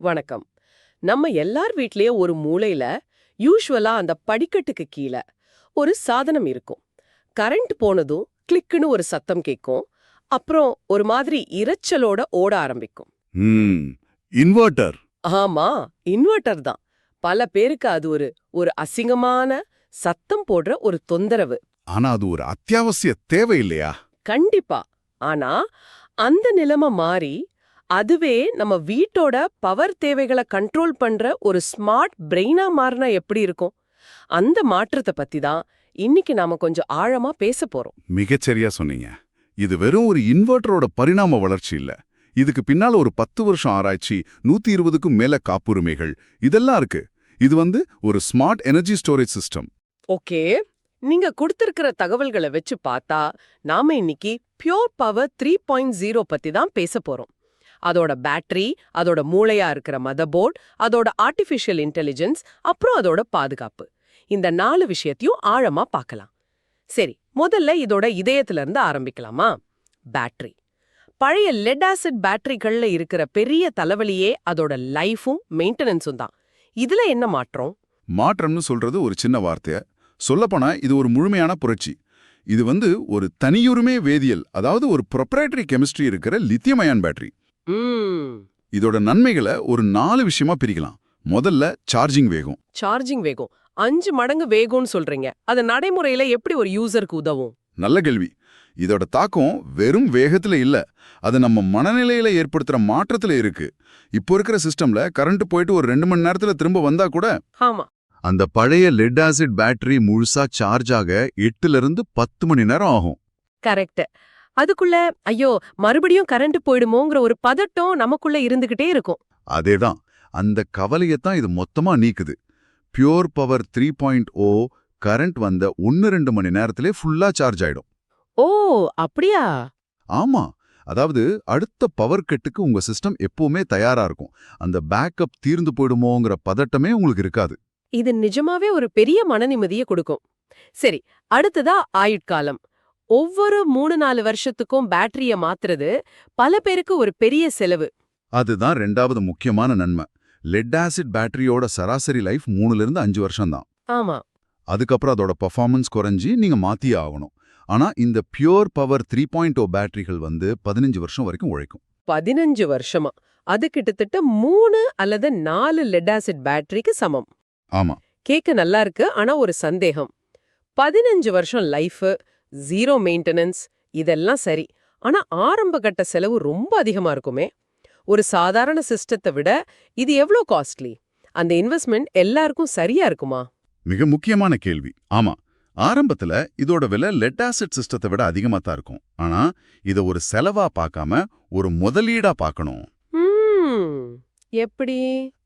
வணக்கம். நம்ம எல்லார் வீட்லயும் ஒரு மூலையில யூஷுவலா அந்த படிக்கட்டுக்கு கீழ ஒரு சாதனம் இருக்கும். கரண்ட் போனதும் கிளிக்குன்னு ஒரு சத்தம் கேட்கும் அப்புறம் ஒரு மாதிரி இரைச்சலோட ஓட ஆரம்பிக்கும். ம் இன்வெர்ட்டர். ஆமா இன்வெர்ட்டர் தான். பல பேருக்கு அது ஒரு ஒரு அசிங்கமான சத்தம் போடுற ஒரு தொந்தரவு. ஆனா அது ஒரு அத்தியாவசிய தேவை இல்லையா? கண்டிப்பா. ஆனா அந்த நிலைமை மாறி அதுவே நம்ம வீட்டோட பவர் தேவைகளை கண்ட்ரோல் பண்ற ஒரு ஸ்மார்ட் பிரெயினா மாறினா எப்படி இருக்கும்? அந்த மாற்றத்தை பத்தி தான் இன்னைக்கு நாம கொஞ்சம் ஆழமா பேச போறோம். மிகச்சரியா சொன்னீங்க. இது வெறும் ஒரு இன்வெர்ட்டரோட பரிணாம வளர்ச்சி இல்ல. இதுக்கு பின்னால ஒரு பத்து வருஷம் ஆராய்ச்சி நூத்தி இருபதுக்கும் மேல காப்புரிமைகள் இதெல்லாம் இருக்கு. இது வந்து ஒரு smart energy storage system okay. நீங்க கொடுத்திருக்கிற தகவல்களை வச்சு பார்த்தா நாம இன்னைக்கு pure power three point zero பத்தி தான் பேச போறோம். அதோட பேட்டரி அதோட மூளையா இருக்கிற மதபோர்டு அதோட ஆர்டிஃபிஷியல் இன்டெலிஜென்ஸ் அப்புறம் அதோட பாதுகாப்பு. இந்த நாலு விஷயத்தையும் ஆழமா பார்க்கலாம். சரி முதல்ல இதோட இதயத்துல இருந்து ஆரம்பிக்கலாமா? பேட்டரி பழைய லெட் ஆசிட் பேட்டரிகள்ல இருக்கிற பெரிய தலைவலியே அதோட லைஃபும் மெயின்டெனன்ஸும் தான். இதுல என்ன மாற்றம்? மாற்றம்னு சொல்றது ஒரு சின்ன வார்த்தை. சொல்லப்போனா இது ஒரு முழுமையான புரட்சி. இது வந்து ஒரு தனியுரிமை வேதியியல் அதாவது ஒரு ப்ரொப்ரேட்டரி கெமிஸ்ட்ரி இருக்கிற லித்தியம் அயான் பேட்டரி இதோட நன்மைகளை ஒரு நாலு விஷயமா பிரிக்கலாம். முதல்ல சார்ஜிங் வேகம். சார்ஜிங் வேகம். அஞ்சு மடங்கு வேகம்னு சொல்றீங்க. அது நடைமுறையில எப்படி ஒரு யூசருக்கு உதவும்? நல்ல கேள்வி. இதோட தாக்கம் வெறும் வேகத்துல இல்ல. அது நம்ம மனநிலையில ஏற்படுத்துற மாற்றத்துல இருக்கு. இப்போ இருக்கிற சிஸ்டம்ல கரண்ட் போயிட்டு ஒரு ரெண்டு மணி நேரத்துல திரும்ப வந்தா கூட ஆமா. அந்த பழைய லெட் ஆசிட் பேட்டரி முழுசா சார்ஜ் ஆக எட்டுல இருந்து பத்து மணி நேரம் ஆகும். கரெக்ட் அதுக்குள்ள ஐயோ மறுபடியும் கரண்ட் போயிடுமோங்கிற ஒரு பதட்டம் நமக்குள்ள இருந்துகிட்டே இருக்கும். அதேதான். அந்த கவலையத்தான் இது மொத்தமா நீக்குது. Pure power three point O current வந்த ஒன்னு ரெண்டு மணி நேரத்திலே ஃபுல்லா சார்ஜ் ஆயிடும். ஓ அப்படியா? ஆமா. அதாவது அடுத்த பவர் கட்டுக்கு உங்க சிஸ்டம் எப்பவுமே தயாரா இருக்கும். அந்த பேக்கப் தீர்ந்து போயிடுமோங்கிற பதட்டமே உங்களுக்கு இருக்காது. இது நிஜமாவே ஒரு பெரிய மனநிம்மதியை கொடுக்கும். சரி அடுத்ததா ஆயுட்காலம். ஒவ்வொரு மூணு நாலு வருஷத்துக்கும் பேட்டரிய மாத்துறது பல பேருக்கு ஒரு பெரிய செலவு. அதுதான் ரெண்டாவது முக்கியமான நன்மை. லெட் ஆசிட் பேட்டரியோட சராசரி லைஃப் மூணுல இருந்து அஞ்சு வருஷம் தான் ஆமா. அதுக்கப்புறம் அதோட பெர்ஃபார்மன்ஸ் குறைஞ்சி நீங்க மாத்தியே ஆகணும். ஆனா இந்த pure power three point O பேட்டரிகள் வந்து பதினஞ்சு வருஷம் வரைக்கும் உழைக்கும். பதினஞ்சு வருஷமா. அது கிட்டத்தட்ட மூணு அல்லது நாலு லெட் ஆசிட் பேட்டரிக்கு சமம். ஆமா. கேட்க நல்லா இருக்கு ஆனா ஒரு சந்தேகம். பதினஞ்சு வருஷம் லைஃப் ஜீரோ மெயின்டெனன்ஸ் இதெல்லாம் சரி. ஆனா ஆரம்ப கட்ட செலவு ரொம்ப அதிகமா இருக்குமே. ஒரு சாதாரண சிஸ்டத்தை விட இது எவ்ளோ காஸ்ட்லி அந்த இன்வெஸ்ட்மெண்ட் எல்லாருக்கும் சரியா இருக்குமா? மிக முக்கியமான கேள்வி. ஆமா. ஆரம்பத்துல இதோட விலை லெட் ஆசிட் சிஸ்டத்தை விட அதிகமா தான் இருக்கும். ஆனா இத ஒரு செலவா பார்க்காம ஒரு முதலீடா பார்க்கணும். ம், எப்படி?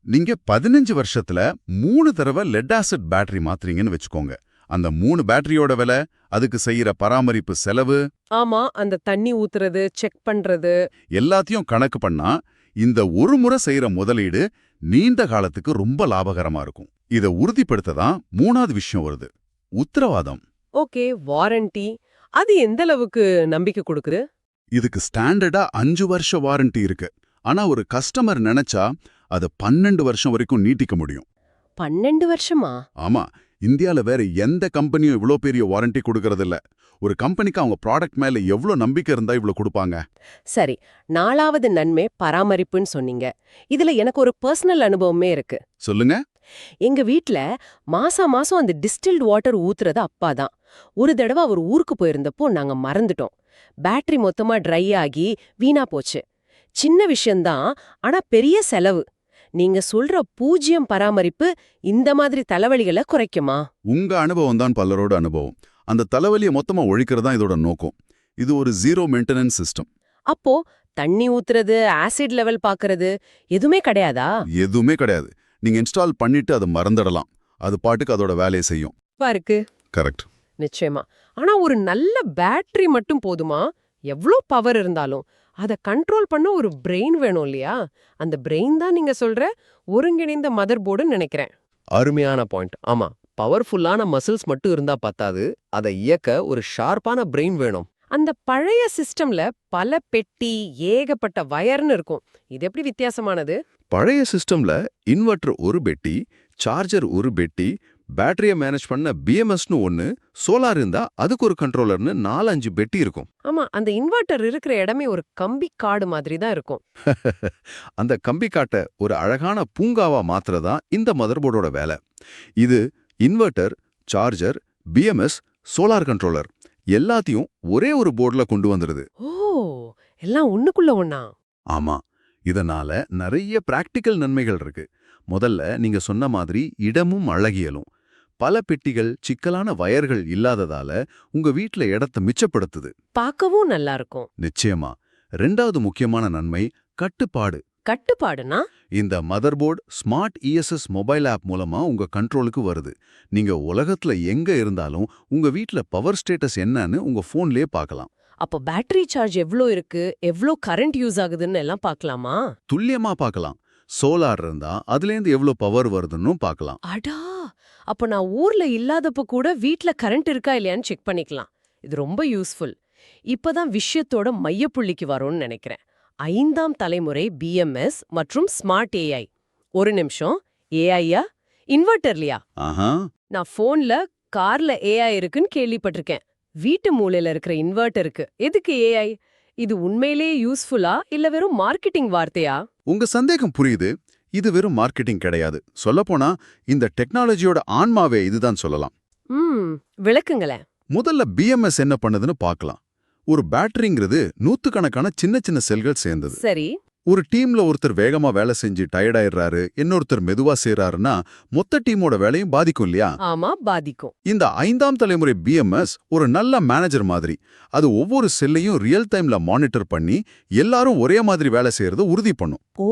நீங்க பதினஞ்சு வருஷத்துல மூணு தடவை லெட் ஆசிட் பேட்டரி மாத்துறீங்கன்னு வச்சுக்கோங்க. அந்த மூணு பேட்டரியோட விலை அதுக்கு செய்யற பராமரிப்பு செலவு ஆமா அந்த தண்ணி ஊத்துறது செக் பண்றது. எல்லாத்தையும் கணக்கு பண்ணா இந்த ஒரு முறை செய்யற முதலீடு நீண்ட காலத்துக்கு ரொம்ப லாபகரமா இருக்கும். இத உறுதிப்படுத்த தான் மூணாவது விஷயம் வருது. உத்தரவாதம். Okay warranty. அது எந்த அளவுக்கு நம்பிக்கை கொடுக்குது? இதுக்கு ஸ்டாண்டர்டா அஞ்சு வருஷ வாரண்டி இருக்கு. ஆனா ஒரு கஸ்டமர் நினைச்சா அதை பன்னெண்டு வருஷம் வரைக்கும் நீட்டிக்க முடியும். பன்னெண்டு வருஷமா? ஆமா இந்தியால வேற எந்த கம்பெனியும் இவ்ளோ பெரிய வாரண்டி கொடுக்கறதில்ல. ஒரு கம்பெனிக்கு அவங்க ப்ராடக்ட் மேல எவ்ளோ நம்பிக்கை இருந்தா இவ்ளோ கொடுப்பாங்க? சரி நாலாவது நன்மை பராமரிப்புன்னு சொன்னீங்க. இதுல எனக்கு ஒரு பர்சனல் அனுபவமே இருக்கு. சொல்லுங்க. எங்க வீட்ல மாசா மாசம் அந்த டிஸ்டில்ட் வாட்டர் ஊத்துறது அப்பா தான் ஒரு தடவை அவர் ஊருக்கு போயிருந்தப்போ நாங்க மறந்துட்டோம். பேட்டரி மொத்தமா ட்ரை ஆகி வீணா போச்சு. சின்ன விஷயம்தான் ஆனா பெரிய செலவு. நீங்க சொல்ற பூஜ்யம் பராமரிப்பு இந்த மாதிரி தலைவலிகளை குறைக்குமா? உங்க அனுபவம் தான் பலரோட அனுபவம். அந்த தலைவலியை மொத்தமா ஒழிக்கிறதா இதோட நோக்கம். இது ஒரு ஜீரோ மெயின்டெனன்ஸ் சிஸ்டம் அப்போ தண்ணி ஊத்துறது ஆசிட் லெவல் பாக்குறது எதுவுமே கிடையாதா? எதுவுமே கிடையாது. நீங்க இன்ஸ்டால் பண்ணிட்டு அதை மறந்துடலாம். அது பாட்டுக்கு அதோட வேலையை செய்யும். இருக்கு. கரெக்ட் நிச்சயமா. ஆனா ஒரு நல்ல பேட்டரி மட்டும் போதுமா? எவ்ளோ பவர் இருந்தாலும். அத கண்ட்ரோல் பண்ண ஒரு பிரெயின் வேணும் இல்லையா? அந்த பிரெயின் தான் நீங்க சொல்ற ஒருங்கிணைந்த மதர் போர்டுன்னு நினைக்கிறேன். அருமையான பாயிண்ட் ஆமா பவர்ஃபுல்லான மசில்ஸ் மட்டும் இருந்தா பத்தாது. அதை இயக்க ஒரு ஷார்ப்பான பிரெயின் வேணும். அந்த பழைய சிஸ்டம்ல பல பெட்டி ஏகப்பட்ட வயர்னு இருக்கும். இது எப்படி வித்தியாசமானது? பழைய சிஸ்டம்ல இன்வெர்டர் ஒரு பெட்டி சார்ஜர் ஒரு பெட்டி பேட்டரியை மேனேஜ் பண்ண பிஎம்எஸ்னு ஒன்னு சோலார் இருந்தா அதுக்கு ஒரு கண்ட்ரோலர்னு நாலஞ்சு பெட்டி இருக்கும். ஆமா அந்த இன்வெர்ட்டர் இருக்கிற இடமே ஒரு கம்பி காடு மாதிரி தான் இருக்கும். அந்த கம்பி காட்டை ஒரு அழகான பூங்காவா மாத்துறதா இந்த மதர்போர்டோட வேலை. இது inverter charger BMS solar controller எல்லாத்தையும் ஒரே ஒரு போர்டுல கொண்டு வந்துருது. ஓ எல்லாம் ஒண்ணுக்குள்ள ஒண்ணா? ஆமா இதனால நிறைய பிராக்டிக்கல் நன்மைகள் இருக்கு. முதல்ல நீங்க சொன்ன மாதிரி இடமும் அழகியலும். பல பெட்டிகள் சிக்கலான வயர்கள் இல்லாததால உங்க வீட்ல இடத்த மிச்சப்படுத்துது. பார்க்கவும் நல்லா இருக்கும் நிச்சயமா. ரெண்டாவது முக்கியமான நன்மை கட்டுப்பாடு. கட்டுப்பாடுனா? இந்த motherboard smart ESS mobile app மூலமா உங்க கண்ட்ரோலுக்கு வருது. நீங்க உலகத்துல எங்க இருந்தாலும் உங்க வீட்ல பவர் ஸ்டேட்டஸ் என்னன்னு உங்க போன்லயே பார்க்கலாம். அப்போ பேட்டரி சார்ஜ் எவ்ளோ இருக்கு? எவ்ளோ கரண்ட் யூஸ் ஆகுதுன்னு எல்லாம் பார்க்கலாமா? துல்லியமா பார்க்கலாம். சோலார் இருந்தா அதுலேருந்து எவ்வளவு பவர் வருதுன்னும் பார்க்கலாம். அடா! அப்ப நான் ஊர்ல இல்லாதப்ப கூட வீட்ல கரண்ட் இருக்கா இல்லையான்னு செக் பண்ணிக்கலாம். இது ரொம்ப யூஸ்ஃபுல் இப்பதான் விஷயத்தோட மையப்புள்ளிக்கு வரும்னு நினைக்கிறேன். ஐந்தாம் தலைமுறை பிஎம்எஸ் மற்றும் ஸ்மார்ட் ஏஐ ஒரு நிமிஷம். ஏஐயா இன்வெர்டர்லையா ஆஹா. நான் ஃபோன்ல கார்ல ஏஐ இருக்குன்னு கேள்விப்பட்டிருக்கேன். வீட்டு மூலையில இருக்கிற இன்வெர்ட்டருக்கு எதுக்கு ஏஐ இது உண்மையிலேயே யூஸ்ஃபுல்லா இல்ல வெறும் மார்க்கெட்டிங் வார்த்தையா? உங்க சந்தேகம் புரியுது. இது வெறும் மார்க்கெட்டிங் கிடையாது. சொல்லப்போனா இந்த டெக்னாலஜியோட ஆன்மாவே இதுதான் சொல்லலாம். விளக்குங்களேன். முதல்ல பிஎம்எஸ் என்ன பண்ணுதுன்னு பார்க்கலாம். ஒரு பேட்டரிங்கிறது நூத்துக்கணக்கான சின்ன சின்ன செல்கள் சேர்ந்தது. சரி. ஒரு டீம்ல ஒருத்தர் வேகமா வேலை செஞ்சு டயர்ட் ஆயிடுறாரு இன்னொருத்தர் மெதுவா செய்றாருன்னா மொத்த டீமோட வேலையும் பாதிக்கும் இல்லையா? ஆமா பாதிக்கும். இந்த ஐந்தாம் தலைமுறை பிஎம்எஸ் ஒரு நல்ல மேனேஜர் மாதிரி. அது ஒவ்வொரு செல்லையும் ரியல் டைம்ல மானிட்டர் பண்ணி எல்லாரும் ஒரே மாதிரி வேலை செய்யறத உறுதி பண்ணும். ஓ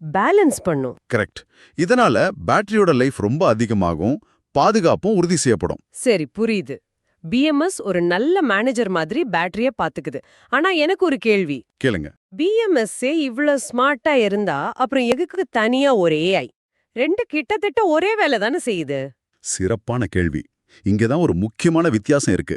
பேலன்ஸ் பண்ணும். கரெக்ட் இதனால பேட்டரியோட லைஃப் ரொம்ப அதிகமாகும் பாதுகாப்பும் உறுதி செய்யப்படும். சரி புரியுது. பிஎம்எஸ் ஒரு நல்ல மேனேஜர் மாதிரி பேட்டரிய பாத்துக்குது. ஆனா எனக்கு ஒரு கேள்வி. கேளுங்க. பிஎம்எஸ் இவ்ளோ ஸ்மார்ட்டா இருந்தா அப்புறம் எதுக்கு தனியா ஒரு ஏஐ ரெண்டு கிட்டத்தட்ட ஒரே வேலை தானே செய்யுது. சிறப்பான கேள்வி. இங்கதான் ஒரு முக்கியமான வித்தியாசம் இருக்கு.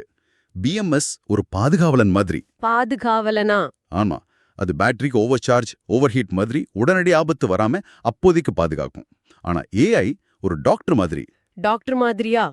பிஎம்எஸ் ஒரு பாதுகாவலன் மாதிரி. பாதுகாவலனா? ஆமா. அது பேட்டரிக்கு ஓவர் சார்ஜ் ஓவர் ஹீட் மாதிரி உடனடி ஆபத்து வராம அப்போதைக்கு பாதுகாக்கும். ஆனா ஏஐ ஒரு டாக்டர் மாதிரி. டாக்டர் மாதிரியா?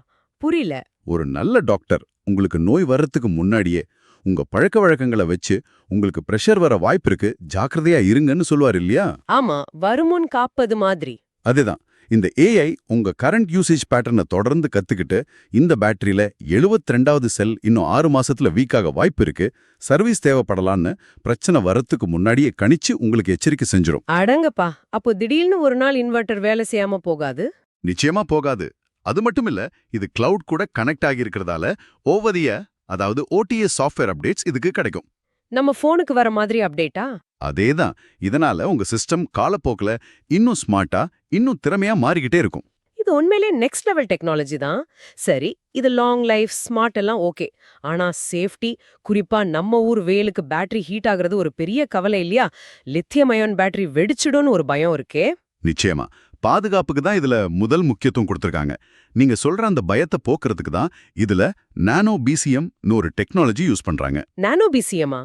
புரியல. ஒரு நல்ல டாக்டர் உங்களுக்கு நோய் வர்றதுக்கு முன்னாடியே உங்க பழக்க வழக்கங்களை வச்சு உங்களுக்கு பிரஷர் வர வாய்ப்பு இருக்கு. ஜாக்கிரதையா இருங்கன்னு சொல்லுவார் இல்லையா? ஆமா வருமுன் காப்பது மாதிரி. அதுதான். இந்த ஏஐ உங்க கரண்ட் யூசேஜ் பேட்டர்னை தொடர்ந்து கத்துக்கிட்டு இந்த பேட்டரியில 72வது ரெண்டாவது செல் இன்னும் ஆறு மாசத்துல வீக்காக வாய்ப்பு இருக்கு. சர்வீஸ் தேவைப்படலான்னு பிரச்சனை வரத்துக்கு முன்னாடியே கணிச்சு உங்களுக்கு எச்சரிக்கை செஞ்சிடும் அடங்கப்பா. அப்போ திடீர்னு ஒரு நாள் இன்வெர்ட்டர் வேலை செய்யாம போகாது? நிச்சயமா போகாது. அது மட்டும் இல்ல இது கிளவுட் கூட கனெக்ட் ஆகியிருக்கிறதால ஓவதிய அதாவது ஓடிஎஸ் சாஃப்ட்வேர் அப்டேட்ஸ் இதுக்கு கிடைக்கும். நம்ம போனுக்கு வர மாதிரி அப்டேட்டா அதேதான் இதனால உங்க சிஸ்டம் காலப்போக்குல இன்னும் ஸ்மார்ட்டா இன்னும் திறமையா மாறிக்கிட்டே இருக்கும். இது உண்மையிலே நெக்ஸ்ட் லெவல் டெக்னாலஜி தான். சரி இது லாங் லைஃப் ஸ்மார்ட் எல்லாம் ஓகே ஆனா சேஃப்டி குறிப்பா நம்ம ஊர் வெயிலுக்கு பேட்டரி ஹீட் ஆகுறது ஒரு பெரிய கவலை இல்லையா? லித்தியம் அயான் பேட்டரி வெடிச்சிடும்னு ஒரு பயம் இருக்கே. நிச்சயமா. பாதுகாப்புக்கு தான் இதுல முதல் முக்கியத்துவம் கொடுத்திருக்காங்க. நீங்க சொல்ற அந்த பயத்தை போக்குறதுக்கு தான் இதுல நானோ பிசிஎம்னு ஒரு டெக்னாலஜி யூஸ் பண்றாங்க. நானோ பிசிஎம்மா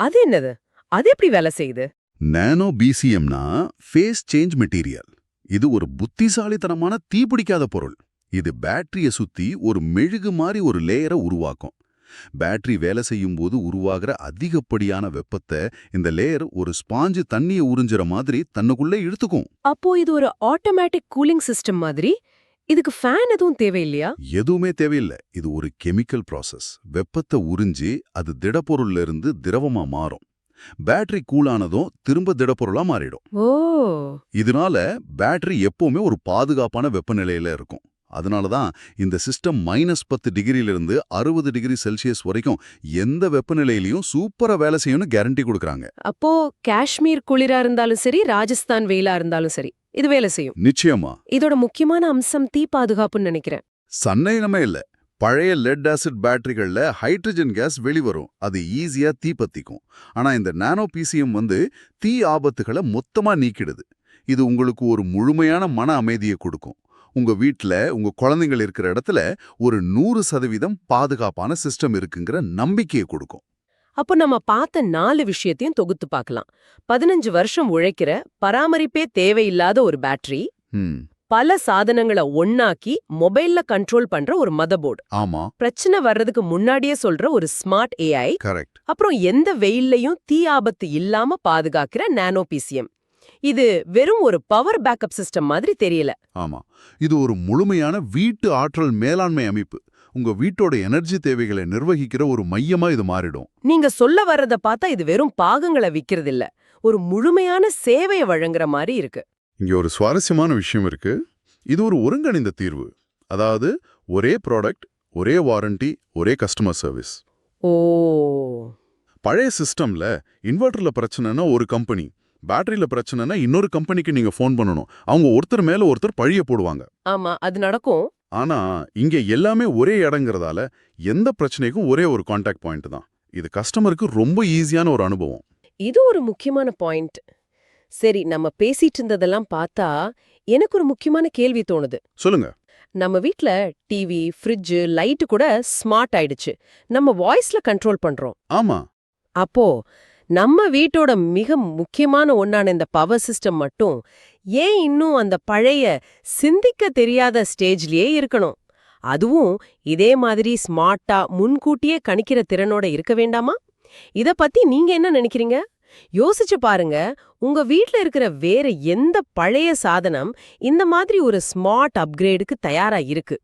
அது என்னது? அது எப்படி வேலை செய்யுது? நானோ பிசிஎம்னா ஃபேஸ் சேஞ்ச் மெட்டீரியல். இது ஒரு புத்திசாலித்தனமான தீப்பிடிக்காத பொருள். இது பேட்டரிய சுத்தி ஒரு மெழுகு மாதிரி ஒரு லேயரை உருவாக்கும். பேட்டரி வேலை செய்யும் போது உருவாகிற அதிகப்படியான வெப்பத்தை இந்த லேயர் ஒரு ஸ்பாஞ்சு தண்ணியை உறிஞ்சுற மாதிரி தன்னுக்குள்ளே இழுத்துக்கும். அப்போ இது ஒரு ஆட்டோமேட்டிக் கூலிங் சிஸ்டம் மாதிரி? இதுக்கு ஃபேன் எதுவும் தேவையில்லையா? எதுவுமே தேவையில்லை. இது ஒரு கெமிக்கல் ப்ராசஸ். வெப்பத்தை உறிஞ்சி அது திடப்பொருள்ல இருந்து திரவமா மாறும். பேட்டரி கூலானதும் திரும்ப திடப்பொருளா மாறிடும். ஓ. இதனால பேட்டரி எப்பவுமே ஒரு பாதுகாப்பான வெப்பநிலையில இருக்கும். அதனால தான் இந்த சிஸ்டம் மைனஸ் பத்து டிகிரியிலிருந்து அறுபது டிகிரி செல்சியஸ் வரைக்கும் எந்த வெப்பநிலையிலையும் சூப்பரா வேலை செய்யும்னு கேரண்டி கொடுக்கறாங்க. அப்போ காஷ்மீர் குளிரா இருந்தாலும் சரி ராஜஸ்தான் வெயிலா இருந்தாலும் சரி இது வேலை செய்யும். நிச்சயமா. இதோட முக்கியமான அம்சம் தீ பாதுகாப்புன்னு நினைக்கிறேன். சந்தேகமே இல்ல. பழைய லெட் ஆசிட் பேட்டரிகள்ல ஹைட்ரஜன் கேஸ் வெளிவரும். அது ஈஸியா தீ பத்திக்கும். ஆனா இந்த நானோ பிசிஎம் வந்து தீ ஆபத்துகளை மொத்தமா நீக்கிடுது. இது உங்களுக்கு ஒரு முழுமையான மன அமைதியை கொடுக்கும். உங்க வீட்ல உங்க குழந்தைகள் இருக்கிற இடத்துல ஒரு நூறு சதவீதம் பாதுகாப்பான சிஸ்டம் இருக்குங்கிற நம்பிக்கையை கொடுக்கும். அப்போ நம்ம பார்த்த நாலு விஷயத்தையும் தொகுத்து பார்க்கலாம். பதினஞ்சு வருஷம் உழைக்கிற பராமரிப்பே தேவையில்லாத ஒரு பேட்டரி பல சாதனங்களை ஒண்ணாக்கி மொபைல்ல கண்ட்ரோல் பண்ற ஒரு மதர்போர்டு ஆமா. பிரச்சனை வர்றதுக்கு முன்னாடியே சொல்ற ஒரு ஸ்மார்ட் ஏஐ கரெக்ட் அப்புறம் எந்த வெயில்லையும் தீ ஆபத்து இல்லாம பாதுகாக்கிற நானோ பிசிஎம் இது வெறும் ஒரு பவர் பேக்கப் சிஸ்டம் மாதிரி தெரியல. ஆமா. இது ஒரு முழுமையான வீட்டு ஆற்றல் மேலாண்மை அமைப்பு. உங்க வீட்டோட எனர்ஜி தேவைகளை நிர்வகிக்கிற ஒரு மையமா இது மாறிடும். நீங்க சொல்ல வர்றத பார்த்தா இது வெறும் பாகங்களை விக்கிறது இல்ல ஒரு முழுமையான சேவையை வழங்குற மாதிரி இருக்கு. இங்க ஒரு சுவாரஸ்யமான விஷயம் இருக்கு. இது ஒரு ஒருங்கிணைந்த தீர்வு. அதாவது ஒரே ப்ராடக்ட் ஒரே வாரண்டி ஒரே கஸ்டமர் சர்வீஸ் ஓ. பழைய சிஸ்டம்ல இன்வெர்டர்ல பிரச்சனைனா ஒரு கம்பெனி பேட்டரியில பிரச்சனைனா இன்னொரு கம்பெனிக்கு நீங்க ஃபோன் பண்ணணும். அவங்க ஒருத்தர் மேல ஒருத்தர் பழிய போடுவாங்க. ஆமா அது நடக்கும். ஆனா இங்க எல்லாமே ஒரே இடங்கிறதால எந்த பிரச்சனைக்கும் ஒரே ஒரு காண்டாக்ட் பாயிண்ட் தான். இது கஸ்டமருக்கு ரொம்ப ஈஸியான ஒரு அனுபவம். இது ஒரு முக்கியமான பாயிண்ட் சரி நம்ம பேசிட்டு இருந்ததெல்லாம் பார்த்தா எனக்கு ஒரு முக்கியமான கேள்வி தோணுது. சொல்லுங்க. நம்ம வீட்ல டிவி ஃப்ரிட்ஜ் லைட் கூட ஸ்மார்ட் ஆயிடுச்சு. நம்ம வாய்ஸ்ல கண்ட்ரோல் பண்றோம். ஆமா. அப்போ நம்ம வீட்டோட மிக முக்கியமான ஒண்ணான இந்த பவர் சிஸ்டம் மட்டும் ஏன் இன்னும் அந்த பழைய சிந்திக்க தெரியாத ஸ்டேஜ்லயே இருக்கணும்? அதுவும் இதே மாதிரி ஸ்மார்ட்டா முன்கூட்டியே கணிக்கிற திறனோட இருக்க வேண்டாமா? இத பத்தி நீங்க என்ன நினைக்கிறீங்க? யோசிச்சு பாருங்க உங்க வீட்ல இருக்கிற வேற எந்த பழைய சாதனம் இந்த மாதிரி ஒரு ஸ்மார்ட் அப்கிரேடுக்கு தயாரா இருக்கு?